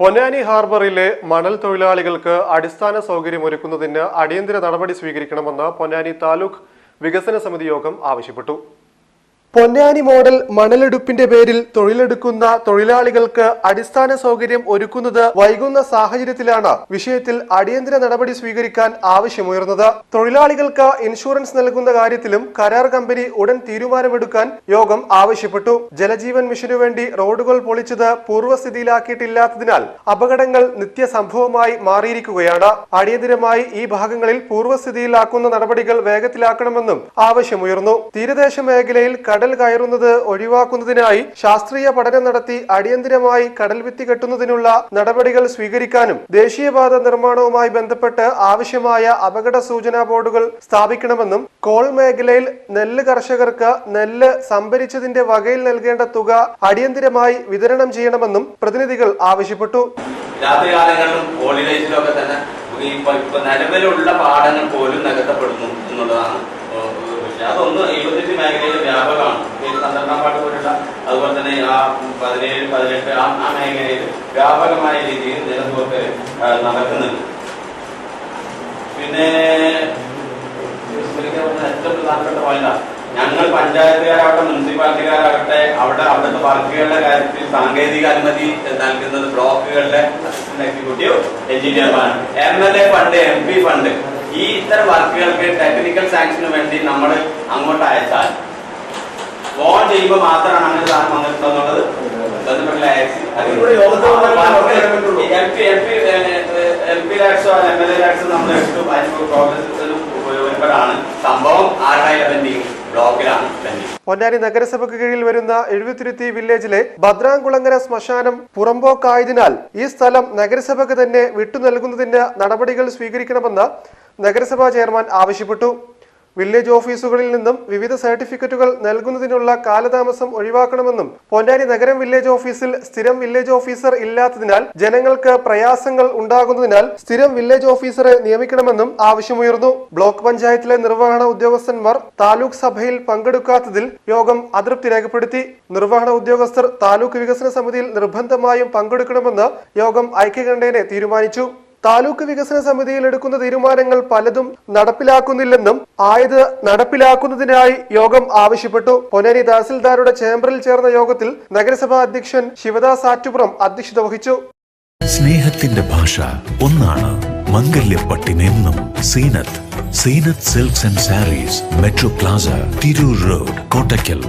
പൊന്നാനി ഹാർബറിലെ മണൽ തൊഴിലാളികൾക്ക് അടിസ്ഥാന സൗകര്യം ഒരുക്കുന്നതിന് അടിയന്തര നടപടി സ്വീകരിക്കണമെന്ന് പൊന്നാനി താലൂക്ക് വികസന സമിതി യോഗം ആവശ്യപ്പെട്ടു. പൊന്നാനി മോഡൽ മണലെടുപ്പിന്റെ പേരിൽ തൊഴിലെടുക്കുന്ന തൊഴിലാളികൾക്ക് അടിസ്ഥാന സൗകര്യം ഒരുക്കുന്നത് വൈകുന്ന സാഹചര്യത്തിലാണ് വിഷയത്തിൽ അടിയന്തര നടപടി സ്വീകരിക്കാൻ ആവശ്യമുയർന്നത്. തൊഴിലാളികൾക്ക് ഇൻഷുറൻസ് നൽകുന്ന കാര്യത്തിലും കരാർ കമ്പനി ഉടൻ തീരുമാനമെടുക്കാൻ യോഗം ആവശ്യപ്പെട്ടു. ജലജീവൻ മിഷനു വേണ്ടി റോഡുകൾ പൊളിച്ചത് പൂർവസ്ഥിതിയിലാക്കിയിട്ടില്ലാത്തതിനാൽ അപകടങ്ങൾ നിത്യസംഭവമായി മാറിയിരിക്കുകയാണ്. അടിയന്തരമായി ഈ ഭാഗങ്ങളിൽ പൂർവസ്ഥിതിയിലാക്കുന്ന നടപടികൾ വേഗത്തിലാക്കണമെന്നും ആവശ്യമുയർന്നു. തീരദേശ മേഖലയിൽ കടൽ കയറുന്നത് ഒഴിവാക്കുന്നതിനായി ശാസ്ത്രീയ പഠനം നടത്തി അടിയന്തിരമായി കടൽ ഭിത്തി കെട്ടുന്നതിനുള്ള നടപടികൾ സ്വീകരിക്കാനും ദേശീയപാത നിർമ്മാണവുമായി ബന്ധപ്പെട്ട് ആവശ്യമായ അപകട സൂചനാ ബോർഡുകൾ സ്ഥാപിക്കണമെന്നും കോൾ മേഖലയിൽ നെല്ല് കർഷകർക്ക് നെല്ല് സംഭരിച്ചതിന്റെ വകയിൽ നൽകേണ്ട തുക അടിയന്തിരമായി വിതരണം ചെയ്യണമെന്നും പ്രതിനിധികൾ ആവശ്യപ്പെട്ടു. തന്നെ ഈ ഇപ്പൊ നിലവിലുള്ള പാഠങ്ങൾ പോലും നികത്തപ്പെടുന്നു എന്നുള്ളതാണ് അതൊന്ന് എഴുപത്തെട്ട് മേഖലയിൽ വ്യാപകമാണ്. പന്ത്രണ്ടാം പാട്ട് പോലുള്ള അതുപോലെ തന്നെ ആ പതിനേഴ് പതിനെട്ട് ആ ആ മേഖലയിൽ വ്യാപകമായ രീതിയിൽ നിലനിർത്തൽ നടക്കുന്നുണ്ട്. പിന്നെ ഏറ്റവും പ്രധാനപ്പെട്ട പോയിന്റ് ഞങ്ങൾ പഞ്ചായത്തുകാരാവട്ടെ മുനിസിപ്പാലിറ്റിക്കാരാകട്ടെ അവിടെ അവിടുത്തെ വർക്കുകളുടെ കാര്യത്തിൽ സാങ്കേതിക അനുമതി നൽകുന്നത് ബ്ലോക്കുകളുടെ assistant executive എഞ്ചിനീയർമാരാണ് M L A fund M P fund ഈ ഇത്തരം വർക്കുകൾക്ക് ടെക്നിക്കൽ സാങ്ഷന് വേണ്ടി നമ്മൾ അങ്ങോട്ട് അയച്ചാൽ ഫോൺ ചെയ്യുമ്പോൾ മാത്രമാണ് അങ്ങനെ സാധനം വന്നിട്ടുണ്ടെന്നുള്ളത് ഒരുപാടാണ് സംഭവം ബ്ലോക്കിലാണ് പൊന്നാനി നഗരസഭയ്ക്ക് കീഴിൽ വരുന്ന എഴുപത്തിരുത്തി വില്ലേജിലെ ഭദ്രാംകുളങ്ങര ശ്മശാനം പുറമ്പോക്കായതിനാൽ ഈ സ്ഥലം നഗരസഭയ്ക്ക് തന്നെ വിട്ടു നൽകുന്നതിന് നടപടികൾ സ്വീകരിക്കണമെന്ന് നഗരസഭാ ചെയർമാൻ ആവശ്യപ്പെട്ടു. വില്ലേജ് ഓഫീസുകളിൽ നിന്നും വിവിധ സർട്ടിഫിക്കറ്റുകൾ നൽകുന്നതിനുള്ള കാലതാമസം ഒഴിവാക്കണമെന്നും പൊന്നാനി നഗരം വില്ലേജ് ഓഫീസിൽ സ്ഥിരം വില്ലേജ് ഓഫീസർ ഇല്ലാത്തതിനാൽ ജനങ്ങൾക്ക് പ്രയാസങ്ങൾ ഉണ്ടാകുന്നതിനാൽ സ്ഥിരം വില്ലേജ് ഓഫീസറെ നിയമിക്കണമെന്നും ആവശ്യമുയർന്നു. ബ്ലോക്ക് പഞ്ചായത്തിലെ നിർവഹണ ഉദ്യോഗസ്ഥന്മാർ താലൂക്ക് സഭയിൽ പങ്കെടുക്കാത്തതിൽ യോഗം അതൃപ്തി രേഖപ്പെടുത്തി. നിർവഹണ ഉദ്യോഗസ്ഥർ താലൂക്ക് വികസന സമിതിയിൽ നിർബന്ധമായും പങ്കെടുക്കണമെന്ന് യോഗം ഐക്യകണ്ഠേനെ തീരുമാനിച്ചു. താലൂക്ക് വികസന സമിതിയിൽ എടുക്കുന്ന തീരുമാനങ്ങൾ പലതും നടപ്പിലാക്കുന്നില്ലെന്നും ആയത് നടപ്പിലാക്കുന്നതിനായി യോഗം ആവശ്യപ്പെട്ടു. പൊന്നാനി തഹസിൽദാരുടെ ചേംബറിൽ ചേർന്ന യോഗത്തിൽ നഗരസഭാ അധ്യക്ഷൻ ശിവദാസ് ആറ്റുപുറം അധ്യക്ഷത വഹിച്ചു. സ്നേഹത്തിന്റെ ഭാഷ ഒന്നാണ്. മംഗല്യപ്പട്ടിനെന്നും Seenath Seenath silks and sarees Metro Plaza Tirur road Kottakkal.